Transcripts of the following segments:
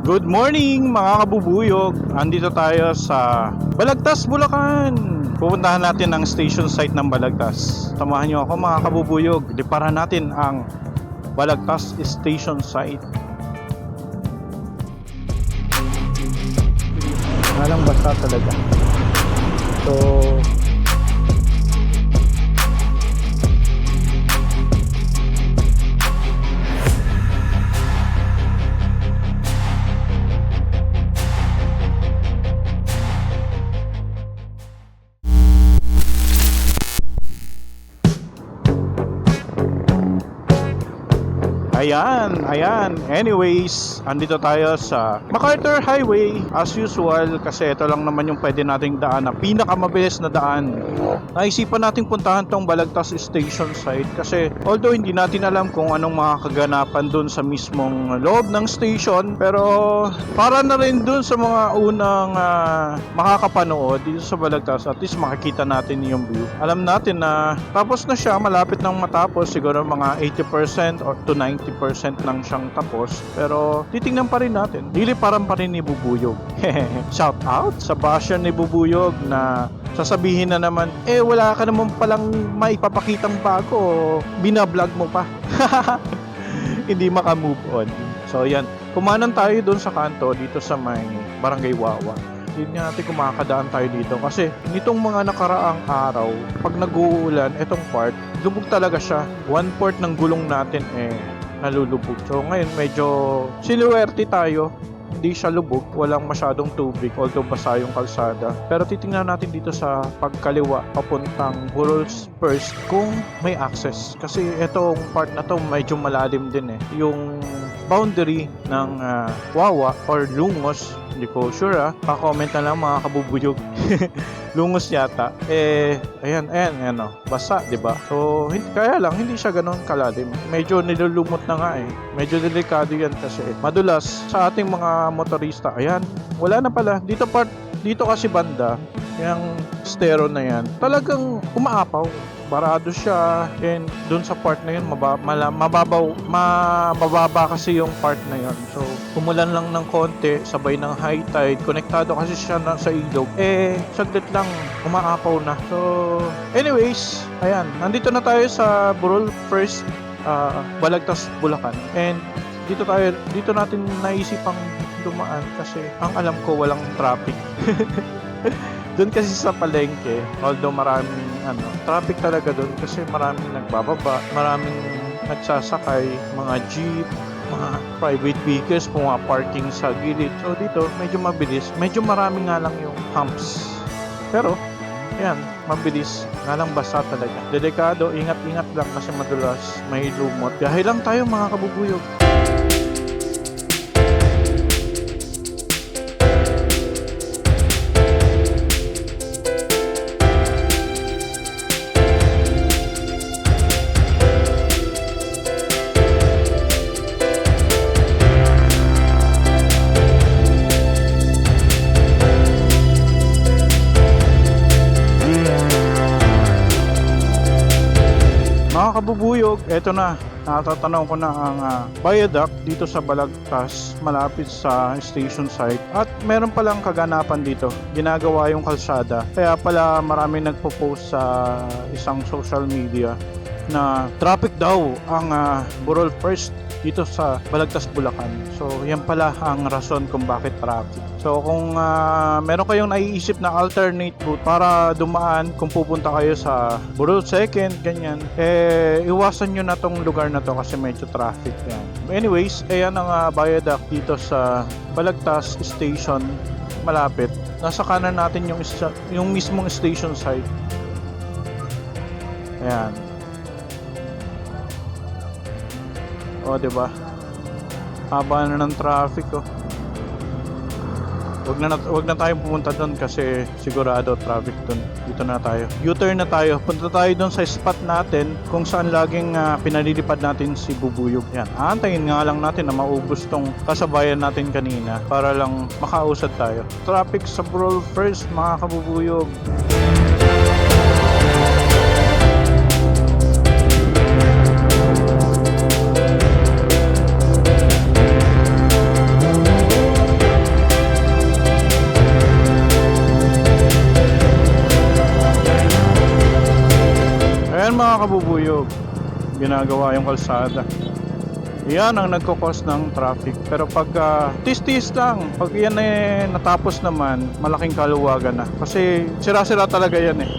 Good morning mga kabubuyog. Andito tayo sa Balagtas, Bulacan. Pupuntahan natin ang station site ng Balagtas. Samahan niyo ako mga kabubuyog. Liparan natin ang Balagtas station site. Walang basta talaga. So, Ayan, ayan. Anyways, andito tayo sa MacArthur Highway as usual kasi ito lang naman yung pwede nating daan na pinakamabilis na daan. Naisipan nating puntahan tong Balagtas Station site kasi although hindi natin alam kung anong mga kaganapan dun sa mismong loob ng station pero para na rin dun sa mga unang ah, makakapanood dito sa Balagtas at least makikita natin yung view. Alam natin na tapos na siya, malapit nang matapos siguro mga 80% or to 90% lang siyang tapos pero titingnan pa rin natin. Liliparan pa rin ni Bubuyog. Shout out sa basher ni Bubuyog na sasabihin na naman, eh wala ka naman palang maipapakitang bago, binablog mo pa. Hindi maka-move on. So yan, kumanan tayo doon sa kanto dito sa may Barangay Wawa. Hindi natin kumakadaan tayo dito kasi nitong mga nakaraang araw, pag nag-uulan, itong part, lubog talaga siya. One port ng gulong natin eh nalulubog. So ngayon medyo siluwerte tayo hindi siya lubog, walang masyadong tubig, although basa yung kalsada. Pero titingnan natin dito sa pagkaliwa, papuntang Burol's First, kung may access. Kasi itong part na to medyo malalim din eh. Yung boundary ng ah, Wawa or Lungos, hindi ko sure ah. Pa-comment na lang mga kabubuyog. Lungos yata. Eh, ayan, ayan, ayan oh. Basa, di ba? So, hindi, kaya lang, hindi siya ganun kalalim. Medyo nilulumot na nga eh. Medyo delikado yan kasi. Madulas, sa ating mga motorista, ayan, wala na pala. Dito part, dito kasi banda, yung stero na yan, talagang umaapaw. Barado siya. And doon sa part na yun maba, mala, mababaw ma, mababa kasi yung part na yun. So kumulan lang ng konti sabay ng high tide. Konektado kasi siya na, sa ilog. Eh saglit lang umaapaw na. So anyways ayan. Nandito na tayo sa Burol First ah, Balagtas Bulacan. And dito tayo dito natin naisipang dumaan kasi ang alam ko walang traffic. Doon kasi sa palengke, although maraming ano, traffic talaga doon kasi maraming nagbababa, maraming nagsasakay, mga jeep, mga private vehicles, mga parking sa gilid. So dito, medyo mabilis. Medyo marami nga lang yung humps. Pero, yan, mabilis. Nga lang basa talaga. Delikado, ingat-ingat lang kasi madulas may lumot. Biyahe lang tayo mga kabubuyog. Kabubuyog, eto na. Natatanaw ko na ang viaduct dito sa Balagtas, malapit sa station site. At meron palang kaganapan dito. Ginagawa yung kalsada. Kaya pala marami nagpo-post sa isang social media na traffic daw ang ah, Burol First dito sa Balagtas, Bulacan. So, yan pala ang rason kung bakit traffic. So, kung ah, meron kayong naiisip na alternate route para dumaan kung pupunta kayo sa Burol Second, ganyan, eh, iwasan nyo na tong lugar na to kasi medyo traffic yan. Anyways, ayan ang ah, viaduct dito sa Balagtas Station malapit. Nasa kanan natin yung, yung mismong station site. Ayan. O, di ba? Haba na ng traffic, oh. Wag na, wag na tayong pumunta doon kasi sigurado traffic doon. Dito na tayo. U-turn na tayo. Punta tayo doon sa spot natin kung saan laging ah, pinalilipad natin si Bubuyog. Yan. Aantayin nga lang natin na maubos tong kasabayan natin kanina para lang makausad tayo. Traffic sa Brawl first mga kabubuyog. Nakabubuyog. Ginagawa yung kalsada. Yan ang nagkakos ng traffic. Pero pag ah, tis-tis lang, pag yan eh natapos naman, malaking kaluwagan na. Kasi sira-sira talaga yan eh.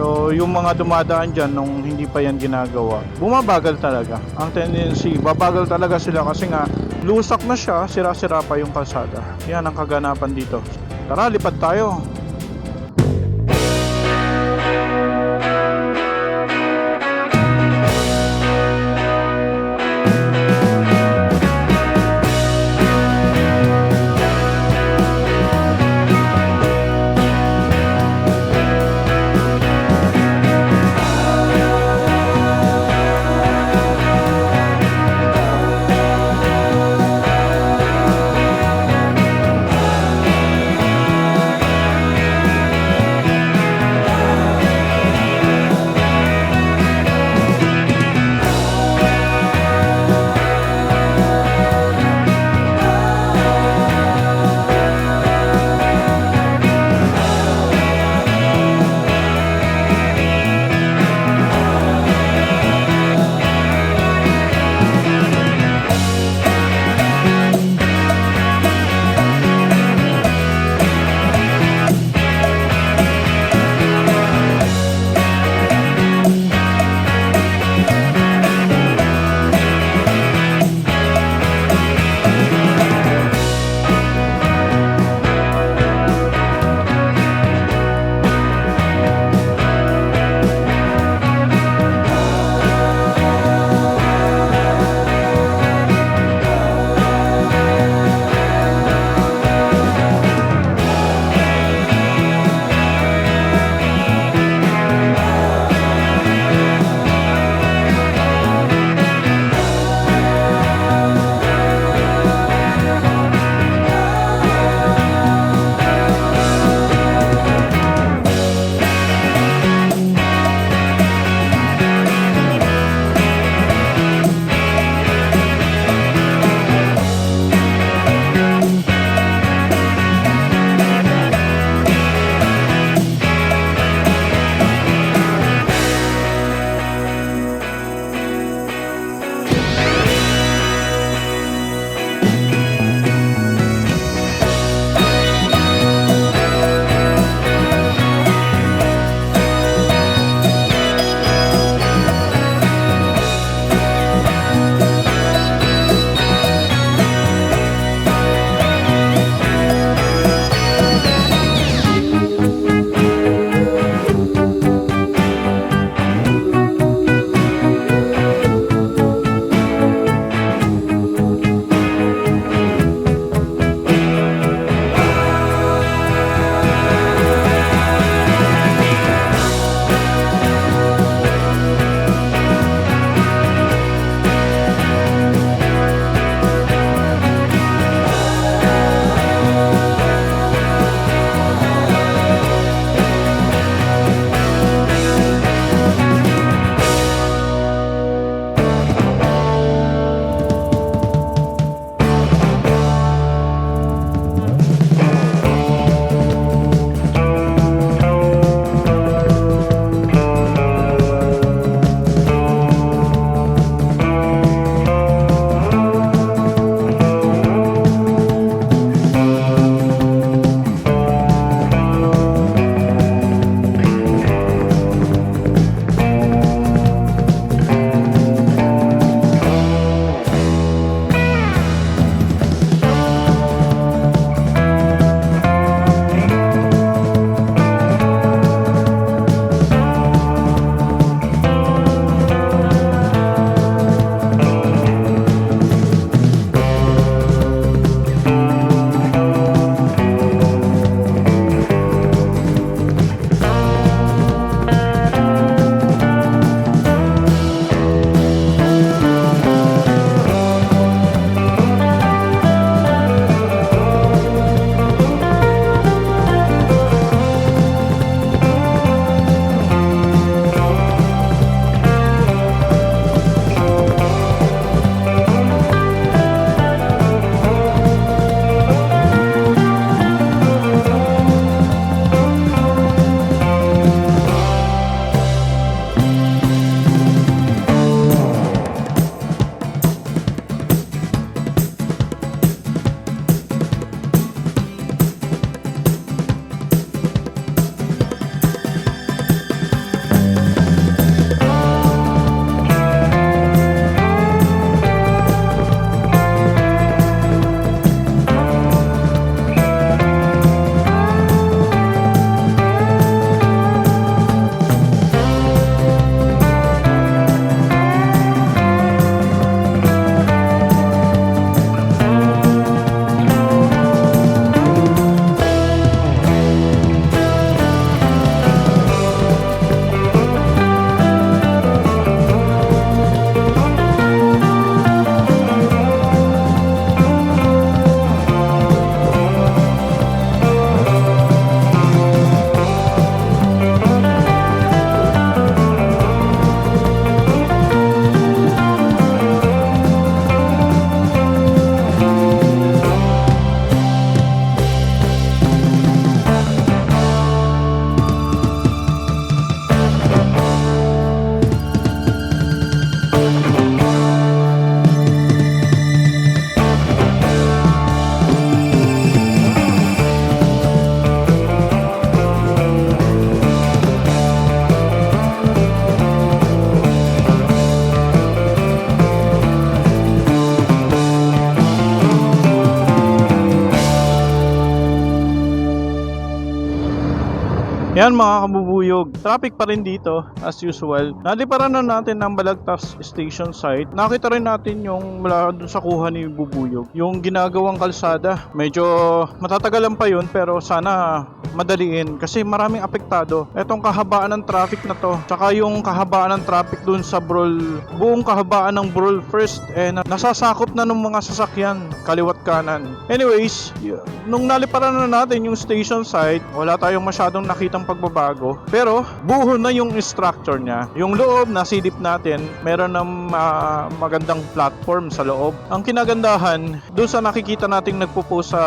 So, yung mga dumadaan dyan nung hindi pa yan ginagawa, bumabagal talaga. Ang tendency, babagal talaga sila kasi nga, lusak na siya, sira-sira pa yung kalsada. Yan ang kaganapan dito. Tara, lipad tayo. Yan mga kabubuyog, traffic pa rin dito as usual. Naliparan na natin ang Balagtas Station site. Nakita rin natin yung mula dun sa kuha ni Bubuyog. Yung ginagawang kalsada. Medyo matatagalan pa yun pero sana madaliin kasi maraming apektado. Etong kahabaan ng traffic na to, tsaka yung kahabaan ng traffic dun sa Brol, buong kahabaan ng Brol first, eh, na- nasasakop na ng mga sasakyan, kaliwat kanan. Anyways, nung naliparan na natin yung station site, wala tayong masyadong nakitang pagbabago. Pero, buho na yung structure niya. Yung loob, nasidip natin, meron ng ah, magandang platform sa loob. Ang kinagandahan, doon sa nakikita nating nagpo-post sa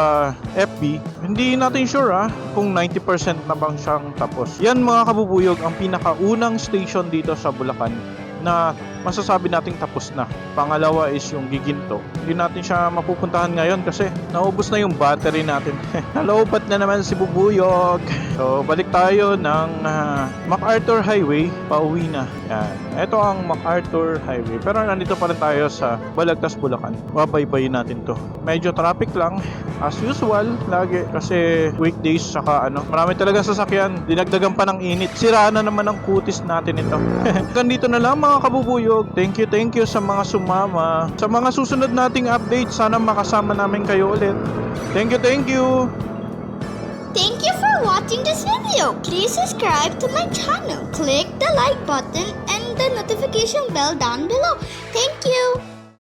FB, hindi natin sure ah, kung 90% na bang siyang tapos. Yan mga kabubuyog, ang pinakaunang station dito sa Bulacan na masasabi nating tapos na. Pangalawa is yung Giginto. Hindi natin siya mapupuntahan ngayon kasi naubos na yung battery natin. Nalobat na naman si Bubuyog. So, balik tayo ng ah, MacArthur Highway. Pauwi na. Yan. Ito ang MacArthur Highway. Pero nandito pa rin tayo sa Balagtas, Bulacan. Babaybayin natin to. Medyo traffic lang. As usual, lagi. Kasi weekdays saka ano. Marami talaga sasakyan. Dinagdagan pa ng init. Sira na naman ang kutis natin ito. Ganito na lang mga kabubuyog. Thank you, thank you sa mga sumama. Sa mga susunod nating update, sana makasama namin kayo ulit. Thank you, thank you. Thank you for watching this video. Please subscribe to my channel. Click the like button and the notification bell down below. Thank you.